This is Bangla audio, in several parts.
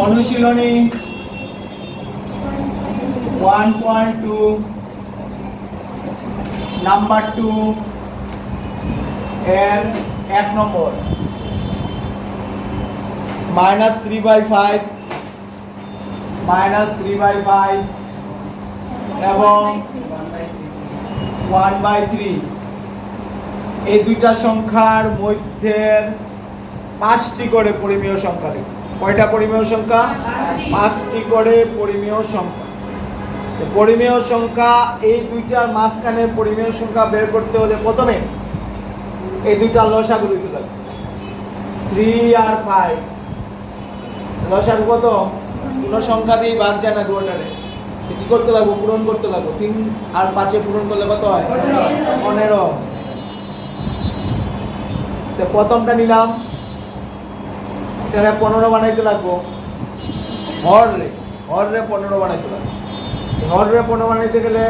অনুশীলনী one point two number two এর এক নম্বর। Minus three by five minus three by five এবং ওয়ান বাই থ্রি এই দুইটা সংখ্যার মধ্যে পাঁচটি করে পরিমেয় সংখ্যা লিখুন কয়টা পরিমেয় সংখ্যা? পাঁচটি। করে পরিমেয় সংখ্যা। পরিমেয় সংখ্যা এই দুইটার মাঝখানের পরিমেয় সংখ্যা বের করতে হলে প্রথমে এই দুইটা লসাগু লিখতে লাগবে থ্রি আর ফাইভ লসাগু কত? কোনো সংখ্যা দিয়ে বাদ যায় না দুটারে কি করতে লাগবো? পূরণ করতে লাগবো। তিন আর পাঁচে পূরণ করলে কত হয়? পনেরো। তো প্রথমটা নিলাম। বানাইতে লাগবো। হর রে হর রে পনেরো বানাইতে লাগবো। হর রে পনেরো বানাইতে গেলে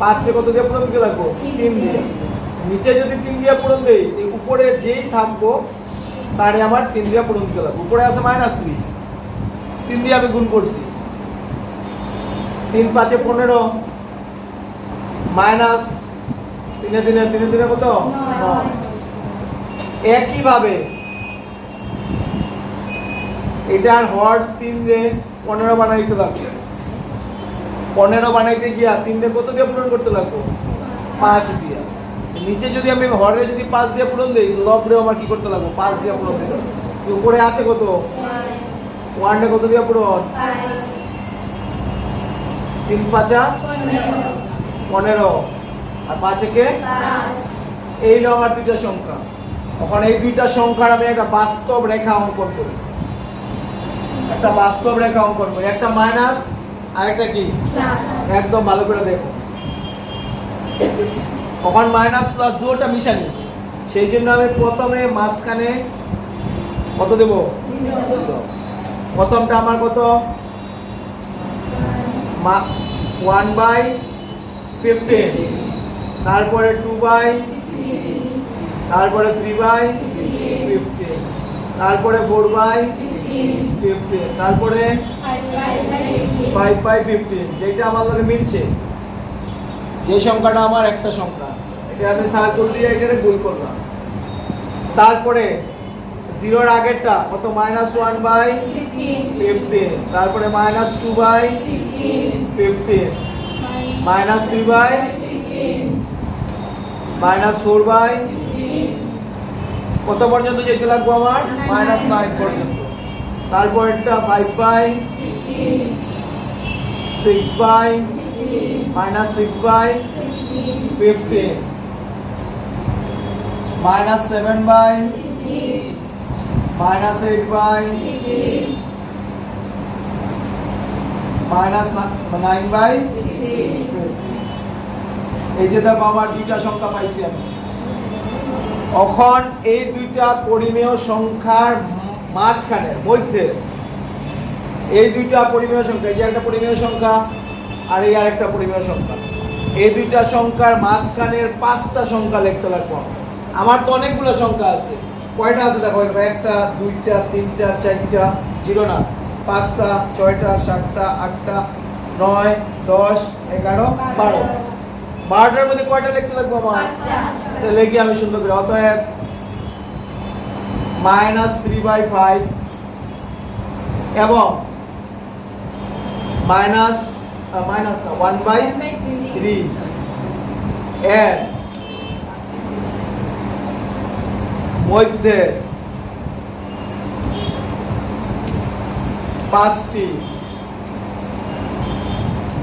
পাঁচশে কত দিয়ে পূরণ দিতে লাগবো? তিন দিয়ে। নিচে যদি তিন দিয়ে পূরণ দেই উপরে যেই থাকব তারে আমার তিন দিয়ে পূরণ দিতে লাগবো। উপরে আছে মাইনাস থ্রি তিন দিয়ে আমি গুণ করছি। তিন পাঁচে পনেরো মাইনাস তিনে দিনে তিনে দিনে কত? একইভাবে এটার হর তিন রে পনেরো বানাইতে লাগবে। পনেরো বানাইতে গিয়া তিন রে কত দিয়ে পূরণ করতে লাগবো? পাঁচ দিয়া। নিচে যদি আমি হরে যদি পাঁচ দিয়ে পূরণ দিই লব রে আমার কি করতে লাগবো? পাঁচ দিয়ে পূরণ দিতে। উপরে আছে কত? ওয়ানটা কত দিয়ে পূরণ? তিন পাঁচা? পনেরো। আর পাঁচে কে? এই হলো আমার দুইটা সংখ্যা। এখন এই দুইটা সংখ্যার আমি একটা বাস্তব রেখা অঙ্কন করি। একটা বাস্তব রেখা অঙ্কন করি একটা মাইনাস আর একটা কি? একদম ভালো করে দেখো। কখন মাইনাস প্লাস দুটা মিশানি সেই জন্য আমি প্রথমে মাঝখানে কত দেব? প্রথমটা আমার কত? ওয়ান বাই ফিফটিন তারপরে টু বাই তারপরে থ্রি বাই ফিফটিন তারপরে ফোর বাই ফিফটিন তারপরে ফাইভ বাই ফিফটিন যেটা আমার লগে মিলছে। যে সংখ্যাটা আমার, একটা সংখ্যা। এটা আমি সার্কেল দিয়ে এটারে গুণ করলাম। তারপরে জিরোর আগেরটা, কত? মাইনাস ওয়ান বাই ফিফটিন তারপরে minus two by fifteen minus three by minus four by কত পর্যন্ত যেতে লাগবো আমার? মাইনাস নাইন পর্যন্ত। তারপর একটা five by six by minus six by fifteen minus seven by minus eight by minus nine by এই যে দেখো আমার দুইটা সংখ্যা পাইছি আমি। এখন এই দুইটা পরিমেয় সংখ্যার মাঝখানে মধ্যে। এই দুইটা পরিমেয় সংখ্যা এই যে একটা পরিমেয় সংখ্যা আর এই আরেকটা পরিমেয় সংখ্যা। এই দুইটা সংখ্যার মাঝখানের পাঁচটা সংখ্যা লিখতে লাগবো আমার। তো অনেকগুলো সংখ্যা আছে। কয়টা আছে দেখো? একটা দুইটা তিনটা চারটা জিরো না। পাঁচটা ছয়টা সাতটা আটটা নয় দশ এগারো বারো। বারোটার মধ্যে কয়টা লিখতে লাগবো আমার? লিখি আমি সুন্দর করে। অতএব মাইনাস থ্রি বাই ফাইভ এবং মাইনাস মাইনাস না ওয়ান বাই থ্রি। এর মধ্যে পাঁচটি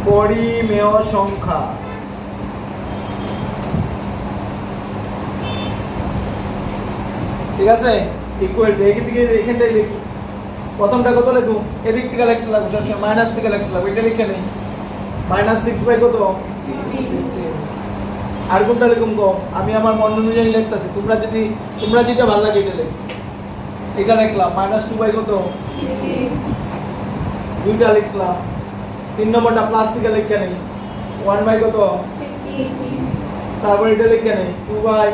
পরিমেয় সংখ্যা ঠিক আছে? ইকুয়াল টু এদিক থেকে এখানটাই লিখি। প্রথমটা কত লিখব? এদিক থেকে লিখতে লাগবো সবসময় মাইনাস থেকে লিখতে লাগবো এটা লিখে নেই। মাইনাস সিক্স বাই কত? আর কোনটা লিখুম কম আমি আমার মন অনুযায়ী লিখতেছি তোমরা যদি তোমরা যেটা ভালো লাগে এটা লিখ। এটা লিখলাম মাইনাস টু বাই কত? দুইটা লিখলাম। তিন নম্বরটা প্লাস থেকে লিখে নেই। ওয়ান বাই কত? তারপর এটা লিখে নেই। টু বাই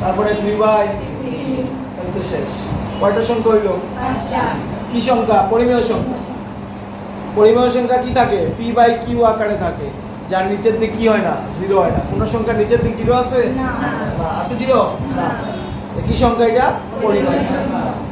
তারপরে দুই বাই তো শেষ। কয়টা সংখ্যা হইল? কি সংখ্যা? পরিমেয় সংখ্যা। পরিমেয় সংখ্যা কি থাকে? পি বাই কিউ আকারে থাকে। যার নিচের দিক কি হয় না? জিরো হয় না। কোন সংখ্যা নিচের দিক জিরো আছে? না। না। আছে জিরো? না। কি সংখ্যা এটা? পরিমেয় সংখ্যা।